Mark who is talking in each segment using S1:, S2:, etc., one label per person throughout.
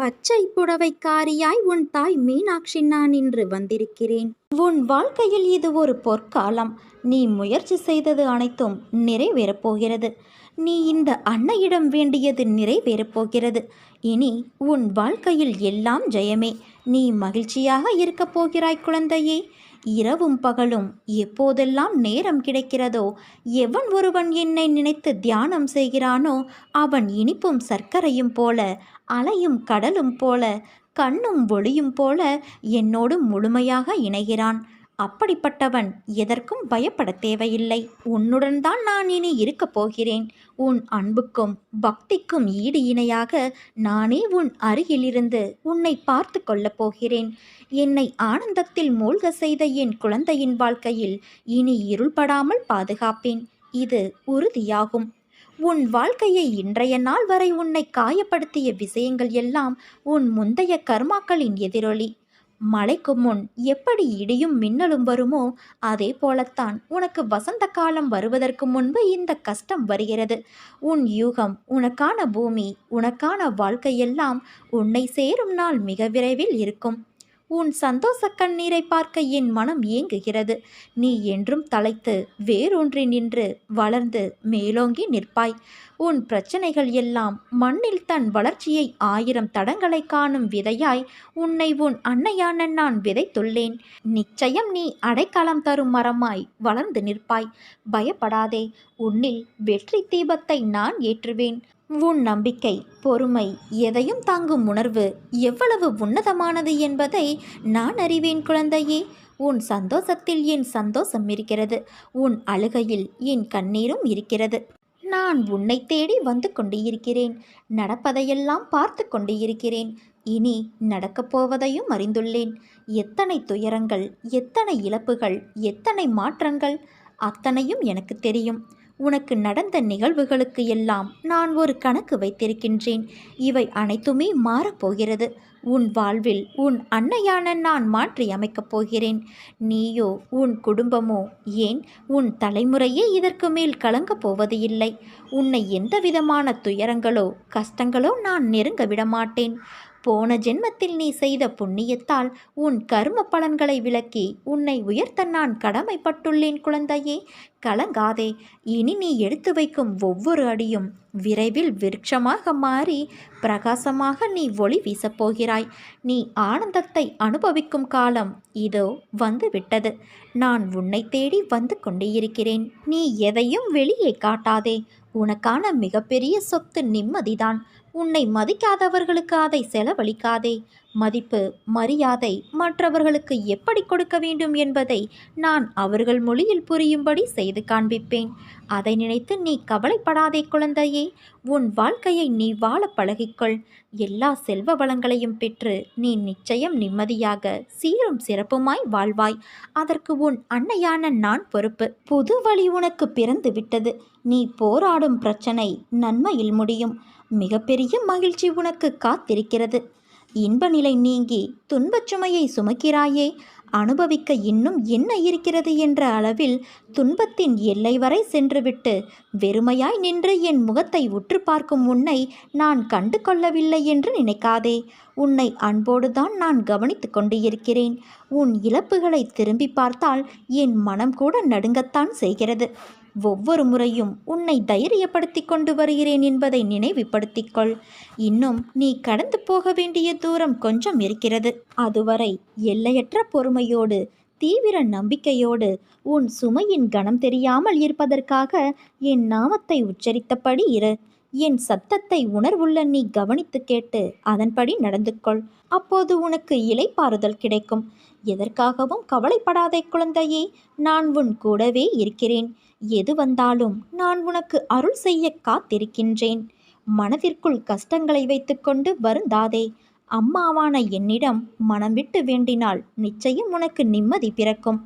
S1: பச்சை புடவைக்காரியாய் உன் தாய் மீனாட்சி நான் இன்று வந்திருக்கிறேன். உன் வாழ்க்கையில் இது ஒரு பொற்காலம். நீ முயற்சி செய்தது அனைத்தும் நிறைவேறப் போகிறது. நீ இந்த அன்னையிடம் வேண்டியது நிறைவேறப் போகிறது. இனி உன் வாழ்க்கையில் எல்லாம் ஜெயமே. நீ மகிழ்ச்சியாக இருக்கப் போகிறாய் குழந்தையே. இரவும் பகலும் எப்போதெல்லாம் நேரம் கிடைக்கிறதோ எவன் ஒருவன் என்னை நினைத்து தியானம் செய்கிறானோ அவன் இனிப்பும் சர்க்கரையும் போல அலையும் கடலும் போல கண்ணும் ஒளியும் போல என்னோடு முழுமையாக இணைகிறான். அப்படிப்பட்டவன் எதற்கும் பயப்பட தேவையில்லை. உன்னுடன் தான் நான் இனி இருக்கப் போகிறேன். உன் அன்புக்கும் பக்திக்கும் ஈடு இணையாக நானே உன் அருகிலிருந்து உன்னை பார்த்து கொள்ளப் போகிறேன். என்னை ஆனந்தத்தில் மூழ்க செய்த என் குழந்தையின் வாழ்க்கையில் இனி இருள்படாமல் பாதுகாப்பேன். இது உறுதியாகும். உன் வாழ்க்கையை இன்றைய நாள் வரை உன்னை காயப்படுத்திய விஷயங்கள் எல்லாம் உன் முந்தைய கர்மாக்களின் எதிரொலி. மழைக்கு முன் எப்படி இடியும் மின்னலும் வருமோ அதே போலத்தான் உனக்கு வசந்த காலம் வருவதற்கு முன்பு இந்த கஷ்டம் வருகிறது. உன் யூகம் உனக்கான பூமி உனக்கான வாழ்க்கையெல்லாம் உன்னை சேரும் நாள் மிக விரைவில் இருக்கும். உன் சந்தோஷ கண்ணீரை பார்க்க என் மனம் ஏங்குகிறது. நீ என்றும் தலைத்து வேரூன்றி நின்று வளர்ந்து மேலோங்கி நிற்பாய். உன் பிரச்சனைகள் எல்லாம் மண்ணில் தன் வளர்ச்சியை ஆயிரம் தடங்களை காணும் விதையாய் உன்னை உன் அன்னையான நான் விதைத்துள்ளேன். நிச்சயம் நீ அடைக்கலம் தரும் மரமாய் வளர்ந்து நிற்பாய். பயப்படாதே உன்னில் வெற்றி தீபத்தை நான் ஏற்றுவேன். உன் நம்பிக்கை பொறுமை எதையும் தாங்கும் உணர்வு எவ்வளவு உன்னதமானது என்பதை நான் அறிவேன் குழந்தையே. உன் சந்தோஷத்தில் என் சந்தோஷம் இருக்கிறது. உன் அழுகையில் என் கண்ணீரும் இருக்கிறது. நான் உன்னை தேடி வந்து கொண்டு இருக்கிறேன் நடப்பதையெல்லாம் பார்த்து கொண்டு இருக்கிறேன் இனி நடக்கப் போவதையும் அறிந்துள்ளேன். எத்தனை துயரங்கள் எத்தனை இழப்புகள் எத்தனை மாற்றங்கள் அத்தனையும் எனக்கு தெரியும். உனக்கு நடந்த நிகழ்வுகளுக்கு எல்லாம் நான் ஒரு கணக்கு வைத்திருக்கின்றேன். இவை அனைத்துமே மாறப்போகிறது. உன் வாழ்வில் உன் அன்னையான நான் மாற்றி அமைக்கப் போகிறேன். நீயோ உன் குடும்பமோ ஏன் உன் தலைமுறையே இதற்கு மேல் கலங்கப் போவது இல்லை? உன்னை எந்த விதமான துயரங்களோ கஷ்டங்களோ நான் நெருங்க விடமாட்டேன். போன ஜென்மத்தில் நீ செய்த புண்ணியத்தால் உன் கர்ம பலன்களை விளக்கி உன்னை உயர்த்த நான் கடமைப்பட்டுள்ளேன் குழந்தையே. கலங்காதே. இனி நீ எடுத்து வைக்கும் ஒவ்வொரு அடியும் விரைவில் விருட்சமாக மாறி பிரகாசமாக நீ ஒளி வீசப்போகிறாய் நீ ஆனந்தத்தை அனுபவிக்கும் காலம் இதோ வந்து விட்டது நான் உன்னை தேடி வந்து கொண்டே இருக்கிறேன் நீ எதையும் வெளியே காட்டாதே. உனக்கான மிகப்பெரிய சொத்து நிம்மதிதான். உன்னை மதிக்காதவர்களுக்கு அதை செலவழிக்காதே. மதிப்பு மரியாதை மற்றவர்களுக்கு எப்படி கொடுக்க வேண்டும் என்பதை நான் அவர்கள் மொழியில் புரியும்படி செய்து காண்பிப்பேன். அதை நினைத்து நீ கவலைப்படாதே குழந்தையே. உன் வாழ்க்கையை நீ வாழ பழகிக்கொள். எல்லா செல்வ வளங்களையும் பெற்று நீ நிச்சயம் நிம்மதியாக சீரும் சிறப்புமாய் வாழ்வாய். அதற்கு உன் அன்னையான நான் பொறுப்பு. புது வழி உனக்கு பிறந்து விட்டது. நீ போராடும் பிரச்சனை நன்மையில் முடியும். மிகப்பெரிய மகிழ்ச்சி உனக்கு காத்திருக்கிறது. இன்ப நிலை நீங்கி துன்பச்சுமையை சுமக்கிறாயே அனுபவிக்க இன்னும் என்ன இருக்கிறது என்ற அளவில் துன்பத்தின் எல்லை வரை சென்றுவிட்டு வெறுமையாய் நின்று என் முகத்தை உற்று பார்க்கும் உன்னை நான் கண்டு கொள்ளவில்லை என்று நினைக்காதே. உன்னை அன்போடுதான் நான் கவனித்து கொண்டு இருக்கிறேன் உன் இழப்புகளை திரும்பி பார்த்தால் என் மனம் கூட நடுங்கத்தான் செய்கிறது. ஒவ்வொரு முறையும் உன்னை தைரியப்படுத்தி கொண்டு வருகிறேன் என்பதை நினைவுபடுத்திக்கொள். இன்னும் நீ கடந்து போக வேண்டிய தூரம் கொஞ்சம் இருக்கிறது. அதுவரை எல்லையற்ற பொறுமையோடு தீவிர நம்பிக்கையோடு உன் சுமையின் கணம் தெரியாமல் இருப்பதற்காக என் நாமத்தை உச்சரித்தபடி இரு. என் சத்தத்தை உணர்வுள்ள நீ கவனித்து கேட்டு அதன்படி நடந்து கொள் அப்போது உனக்கு இலைப்பாறுதல் கிடைக்கும். எதற்காகவும் கவலைப்படாதே குழந்தையே நான் உன் கூடவே இருக்கிறேன். எது வந்தாலும் நான் உனக்கு அருள் செய்ய காத்திருக்கின்றேன். மனதிற்குள் கஷ்டங்களை வைத்துக்கொண்டு வருந்தாதே. அம்மாவான என்னிடம் மனம் விட்டு வேண்டினால் நிச்சயம் உனக்கு நிம்மதி பிறக்கும்.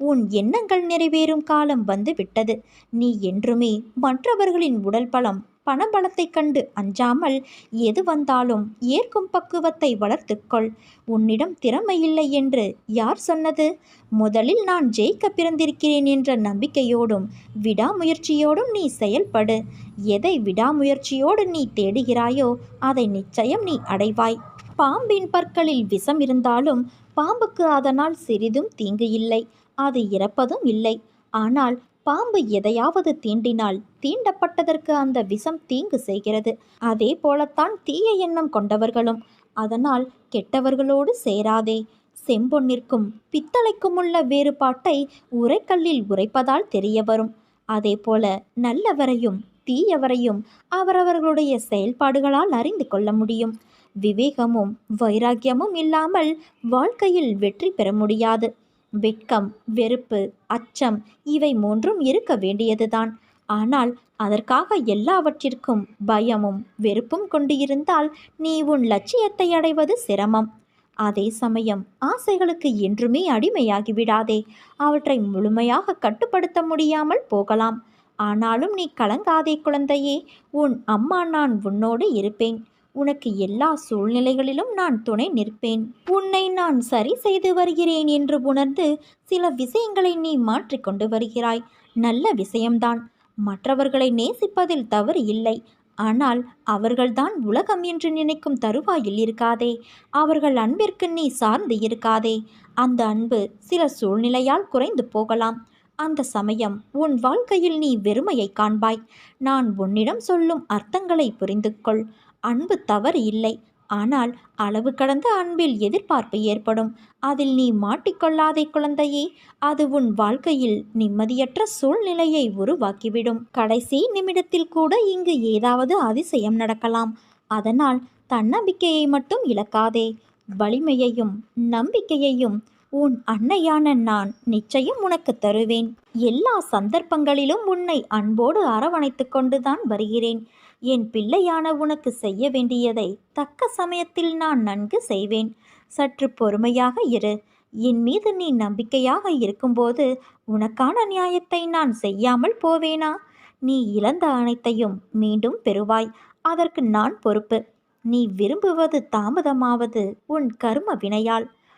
S1: உன் எண்ணங்கள் நிறைவேறும் காலம் வந்து விட்டது நீ என்றுமே மற்றவர்களின் உடல் பலம் பணபலத்தைக் கண்டு அஞ்சாமல் எது வந்தாலும் ஏற்கும் பக்குவத்தை வளர்த்துக்கொள். உன்னிடம் திறமை இல்லை என்று யார் சொன்னது? முதலில் நான் ஜெயிக்க பிறந்திருக்கிறேன் என்ற நம்பிக்கையோடும் விடாமுயற்சியோடும் நீ செயல்படு. எதை விடாமுயற்சியோடு நீ தேடுகிறாயோ அதை நிச்சயம் நீ அடைவாய். பாம்பின் பற்களில் விஷம் இருந்தாலும் பாம்புக்கு அதனால் சிறிதும் தீங்கு இல்லை. அது இறப்பதும் இல்லை. ஆனால் பாம்பு எதையாவது தீண்டினால் தீண்டப்பட்டதற்கு அந்த விஷம் தீங்கு செய்கிறது. அதே போலத்தான் தீய எண்ணம் கொண்டவர்களும் அதனால் கெட்டவர்களோடு சேராதே. செம்பொன்னிற்கும் பித்தளைக்கும் உள்ள வேறுபாட்டை உரைக்கல்லில் உரைப்பதால் தெரிய வரும் அதேபோல நல்லவரையும் தீயவரையும் அவரவர்களுடைய செயல்பாடுகளால் அறிந்து கொள்ள முடியும். விவேகமும் வைராக்கியமும் இல்லாமல் வாழ்க்கையில் வெற்றி பெற முடியாது. வெட்கம் வெறுப்பு அச்சம் இவை மூன்றும் இருக்க வேண்டியதுதான். ஆனால் அதற்காக எல்லாவற்றிற்கும் பயமும் வெறுப்பும் கொண்டு இருந்தால் நீ உன் லட்சியத்தை அடைவது சிரமம். அதே சமயம் ஆசைகளுக்கு என்றுமே அடிமையாகிவிடாதே அவற்றை முழுமையாக கட்டுப்படுத்த முடியாமல் போகலாம். ஆனாலும் நீ கலங்காதே குழந்தையே. உன் அம்மா நான் உன்னோடு இருப்பேன். உனக்கு எல்லா சூழ்நிலைகளிலும் நான் துணை நிற்பேன். உன்னை நான் சரி செய்து வருகிறேன் என்று உணர்ந்து சில விஷயங்களை நீ மாற்றிக்கொண்டு வருகிறாய். நல்ல விஷயம்தான். மற்றவர்களை நேசிப்பதில் தவறு இல்லை. ஆனால் அவர்கள்தான் உலகம் என்று நினைக்கும் தருவாயில் இருக்காதே. அவர்கள் அன்பிற்கு நீ சார்ந்து இருக்காதே. அந்த அன்பு சில சூழ்நிலையால் குறைந்து போகலாம். அந்த சமயம் உன் வாழ்க்கையில் நீ வெறுமையை காண்பாய். நான் உன்னிடம் சொல்லும் அர்த்தங்களை புரிந்து கொள் அன்பு தவறு இல்லை. ஆனால் அளவு கடந்த அன்பில் எதிர்பார்ப்பு ஏற்படும். அதில் நீ மாட்டிக்கொள்ளாதே குழந்தையே. அது உன் வாழ்க்கையில் நிம்மதியற்ற சூழ்நிலையை உருவாக்கிவிடும். கடைசி நிமிடத்தில் கூட இங்கு ஏதாவது அதிசயம் நடக்கலாம். அதனால் தன்னம்பிக்கையை மட்டும் இழக்காதே. வலிமையையும் நம்பிக்கையையும் உன் அன்னையான நான் நிச்சயம் உனக்கு தருவேன். எல்லா சந்தர்ப்பங்களிலும் உன்னை அன்போடு அரவணைத்து கொண்டுதான் வருகிறேன். என் பிள்ளையான உனக்கு செய்ய வேண்டியதை தக்க சமயத்தில் நான் நன்கு செய்வேன். சற்று பொறுமையாக இரு. என் மீது நீ நம்பிக்கையாக இருக்கும்போது உனக்கான நியாயத்தை நான் செய்யாமல் போவேனா? நீ இழந்த அனைத்தையும் மீண்டும் பெறுவாய். அதற்கு நான் பொறுப்பு. நீ விரும்புவது தாமதமாவது உன் கர்ம வினையால்.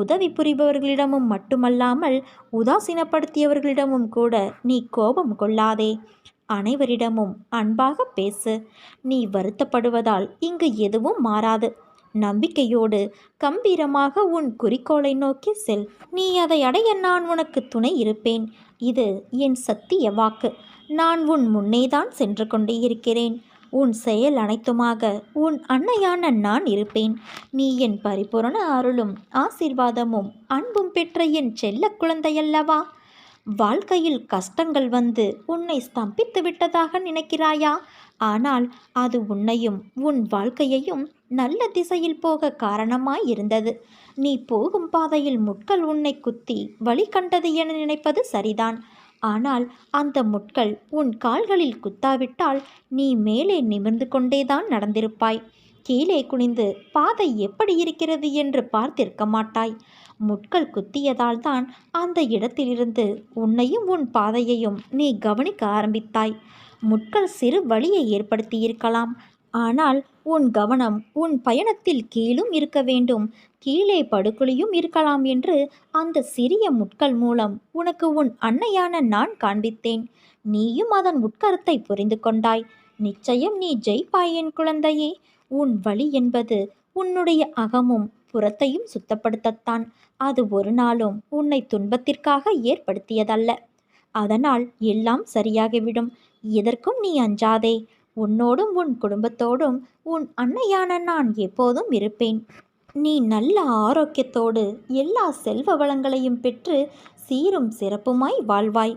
S1: உதவி புரிபவர்களிடமும் மட்டுமல்லாமல் உதாசீனப்படுத்தியவர்களிடமும் கூட நீ கோபம் கொள்ளாதே. அனைவரிடமும் அன்பாக பேசு. நீ வருத்தப்படுவதால் இங்கு எதுவும் மாறாது. நம்பிக்கையோடு கம்பீரமாக உன் குறிக்கோளை நோக்கி செல். நீ அதை அடைய நான் உனக்கு துணை இருப்பேன். இது என் சத்திய வாக்கு. நான் உன் முன்னேதான் சென்று கொண்டே இருக்கிறேன். உன் செயல் அனைத்துமாக உன் அன்னையான நான் இருப்பேன். நீ என் பரிபூரண அருளும் ஆசீர்வாதமும் அன்பும் பெற்ற என் செல்ல குழந்தையல்லவா? வாழ்க்கையில் கஷ்டங்கள் வந்து உன்னை ஸ்தம்பித்து விட்டதாக நினைக்கிறாயா? ஆனால் அது உன்னையும் உன் வாழ்க்கையையும் நல்ல திசையில் போக காரணமாய் இருந்தது. நீ போகும் பாதையில் முட்கள் உன்னை குத்தி வழி கண்டது என நினைப்பது சரிதான். ஆனால் அந்த முட்கள் உன் கால்களில் குத்தாவிட்டால் நீ மேலே நிமிர்ந்து கொண்டேதான் நடந்திருப்பாய். கீழே குனிந்து பாதை எப்படி இருக்கிறது என்று பார்த்திருக்க மாட்டாய். முட்கள் குத்தியதால் தான் அந்த இடத்திலிருந்து உன்னையும் உன் பாதையையும் நீ கவனிக்க ஆரம்பித்தாய். முட்கள் சிறு வழியை ஏற்படுத்தியிருக்கலாம். ஆனால் உன் கவனம் உன் பயணத்தில் கீழும் இருக்க வேண்டும். கீழே படுகொலியும் இருக்கலாம் என்று அந்த சிறிய முட்கள் மூலம் உனக்கு உன் அன்னையான நான் காண்பித்தேன். நீயும் அதன் உட்கருத்தை புரிந்து கொண்டாய். நிச்சயம் நீ ஜெயிப்பாய் என் குழந்தையே. உன் வழி என்பது உன்னுடைய அகமும் புறத்தையும் சுத்தப்படுத்தத்தான். அது ஒரு நாளும் உன்னை துன்பத்திற்காக ஏற்படுத்தியதல்ல. அதனால் எல்லாம் சரியாகிவிடும். எதற்கும் நீ அஞ்சாதே. உன்னோடும் உன் குடும்பத்தோடும் உன் அன்னையான நான் எப்போதும் இருப்பேன். நீ நல்ல ஆரோக்கியத்தோடு எல்லா செல்வ வளங்களையும் பெற்று சீரும் சிறப்புமாய் வாழ்வாய்.